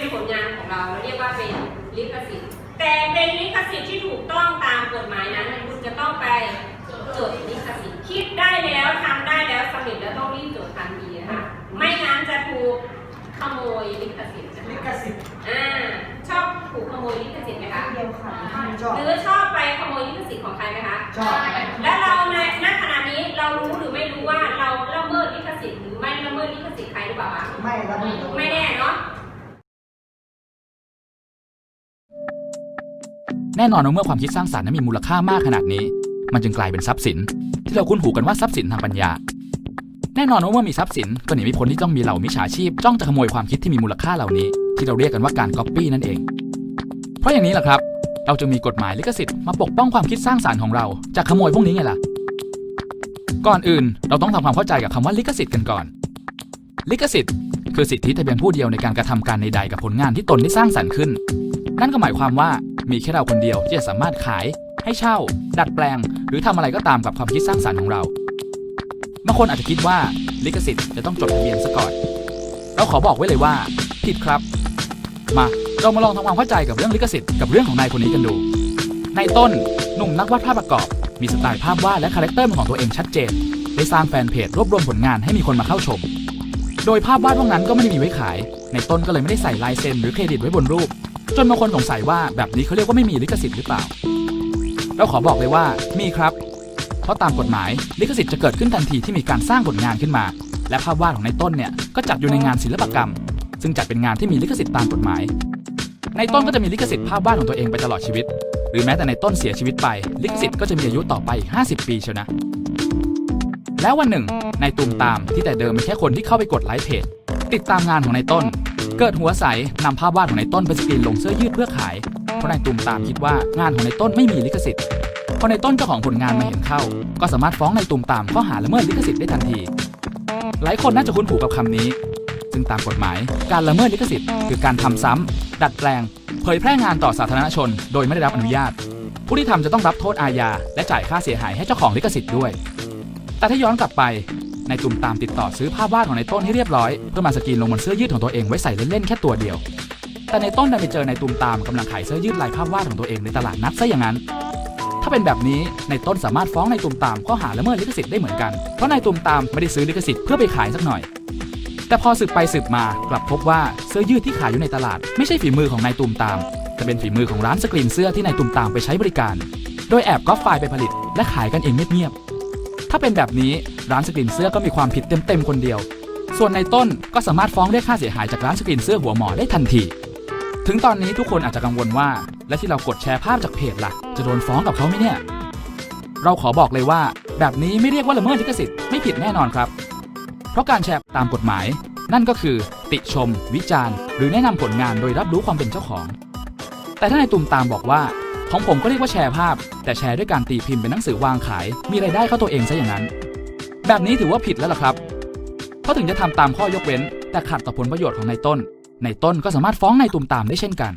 เป็นผลงานของเราเราเรียกว่าเป็นลิขสิทธิ์ แต่เป็นลิขสิทธิ์ที่ถูกต้องตามกฎหมายนั้นคุณจะต้องไปจดลิขสิทธิ์คิดได้แล้วทำได้แล้วสำเร็จแล้วต้องรีบจดทันทีนะคะไม่งั้นจะถูกขโมยลิขสิทธิ์นะลิคะขสิทธิ์อ่าชอบถูกขโมยลิขสิทธิ์ไหมคะเดียวค่ะไม่ชอบหรือชอบไปขโมยลิขสิทธิ์ของใครไหมคะชอบและเราในณขณะนี้เรารู้หรือไม่รู้ว่าเราละเมิดลิขสิทธิ์หรือไม่ละเมิดลิขสิทธิ์ใครหรือเปล่าคะไม่ละเมิดไม่แน่เนาะ แน่นอนว่าเมื่อความคิดสร้างสรรค์นั้นมีมูลค่ามากขนาดนี้ มันจึงกลายเป็นทรัพย์สิน ที่เราคุ้นหูกันว่าทรัพย์สินทางปัญญา แน่นอนว่าเมื่อมีทรัพย์สินก็หนีไม่พ้นที่ต้องมีเหล่ามิจฉาชีพจ้องจะขโมยความคิดที่มีมูลค่าเหล่านี้ ที่เราเรียกกันว่าการก๊อปปี้นั่นเอง เพราะอย่างนี้แหละครับ เราจึงมีกฎหมายลิขสิทธิ์มาปกป้องความคิดสร้างสรรค์ของเราจากขโมยพวกนี้ไงล่ะก่อนอื่นเราต้องทำความเข้าใจกับคำว่าลิขสิทธิ์กันก่อน ลิขสิทธิ์คือสิทธิแต่เพียงผู้เดียวในการกระทำการใดๆกับผลงานที่ตนได้สร้างสรรค์ขึ้น นั่นก็หมายความว่า มีแค่เราคนเดียวที่จะสามารถขาย ให้เช่า ดัดแปลง หรือทำอะไรก็ตามกับความคิดสร้างสรรค์ของเราบางคนอาจจะคิดว่าลิขสิทธิ์จะต้องจดทะเบียนซะก่อน เราขอบอกไว้เลยว่า ผิดครับ มาเรามาลองทำความเข้าใจกับเรื่องลิขสิทธิ์กับเรื่องของนายคนนี้กันดูในต้นหนุ่มนักวาดภาพประกอบ มีสไตล์ภาพวาดและคาแรคเตอร์ของตัวเองชัดเจนได้สร้างแฟนเพจรวบรวมผลงานให้มีคนมาเข้าชม โดยภาพวาดพวกนั้นก็ไม่ได้มีไว้ขายในต้นก็เลยไม่ได้ใส่ลายเซ็นหรือเครดิตไว้บนรูป จนบางคนสงสัยว่าแบบนี้เขาเรียกว่าไม่มีลิขสิทธิ์หรือเปล่า เราขอบอกเลยว่ามีครับ เพราะตามกฎหมายลิขสิทธิ์จะเกิดขึ้นทันทีที่มีการสร้างผลงานขึ้นมา และภาพวาดของในต้นเนี่ยก็จัดอยู่ในงานศิลปกรรม ซึ่งจัดเป็นงานที่มีลิขสิทธิ์ตามกฎหมาย ในต้นก็จะมีลิขสิทธิ์ภาพวาดของตัวเองไปตลอดชีวิต หรือแม้แต่ในต้นเสียชีวิตไป ลิขสิทธิ์ก็จะมีอายุต่อไปอีก50 ปีเชียวนะ แล้ววันหนึ่งนายตูมตามที่แต่เดิมเป็นแค่คนที่เข้าไปกดไลค์เพจติดตามงานของนายต้น เกิดหัวใสนำภาพวาดของนายต้นไปสกรีนลงเสื้อยืดเพื่อขายเพราะนายตูมตามคิดว่างานของนายต้นไม่มีลิขสิทธิ์พอนายต้นเจ้าของผลงานมาเห็นเข้า ก็สามารถฟ้องนายตูมตามข้อหาละเมิดลิขสิทธิ์ได้ทันที หลายคนน่าจะคุ้นหูกับคำนี้ซึ่งตามกฎหมาย การละเมิดลิขสิทธิ์คือการทำซ้ำดัดแปลง เผยแพร่งานต่อสาธารณชน โดยไม่ได้รับอนุญาต ผู้ที่ทำจะต้องรับโทษอาญาและจ่ายค่าเสียหายให้เจ้าของลิขสิทธิ์ด้วย แต่ถ้าย้อนกลับไป นายตุ่มตามติดต่อซื้อภาพวาดของนายต้นให้เรียบร้อย เพื่อมาสกรีนลงบนเสื้อยืดของตัวเองไว้ใส่เล่นๆแค่ตัวเดียว แต่ในต้นดันไปเจอนายตุ่มตามกำลังขายเสื้อยืดลายภาพวาดของตัวเองในตลาดนัดซะอย่างนั้น ถ้าเป็นแบบนี้นายต้นสามารถฟ้องนายตุ่มตามข้อหาละเมิดลิขสิทธิ์ได้เหมือนกัน เพราะนายตุ่มตามไม่ได้ซื้อลิขสิทธิ์เพื่อไปขายสักหน่อย แต่พอสืบไปสืบมากลับพบว่าเสื้อยืดที่ขายอยู่ในตลาด ไม่ใช่ฝีมือของนายตุ่มตาม แต่เป็นฝีมือของร้านสกรีนเสื้อที่นายตุ่มตามไปใช้บริการ โดยแอบก๊อปไฟล์ไปผลิต และขายกันเองเงียบๆถ้าเป็นแบบนี้ ร้านสกรีนเสื้อก็มีความผิดเต็มๆคนเดียว ส่วนในต้นก็สามารถฟ้องเรียกค่าเสียหายจากร้านสกรีนเสื้อหัวหมอได้ทันที ถึงตอนนี้ทุกคนอาจจะกังวลว่า และที่เรากดแชร์ภาพจากเพจหล่ะจะโดนฟ้องกับเขาไหมเนี่ย เราขอบอกเลยว่า แบบนี้ไม่เรียกว่าละเมิดลิขสิทธิ์ไม่ผิดแน่นอนครับ เพราะการแชร์ตามกฎหมาย นั่นก็คือ ติชม วิจารณ์ หรือแนะนำผลงานโดยรับรู้ความเป็นเจ้าของ แต่ถ้านายตุ่มตามบอกว่าของผมก็เรียกว่าแชร์ภาพ แต่แชร์ด้วยการตีพิมพ์เป็นหนังสือวางขาย มีไรายได้เข้าตัวเองซะอย่างนั้น แบบนี้ถือว่าผิดแล้วล่ะครับ เพราะถึงจะทำตามข้อยกเว้น แต่ขัดต่อผลประโยชน์ของนายต้นนายต้นก็สามารถฟ้องนายตุ่มตามได้เช่นกัน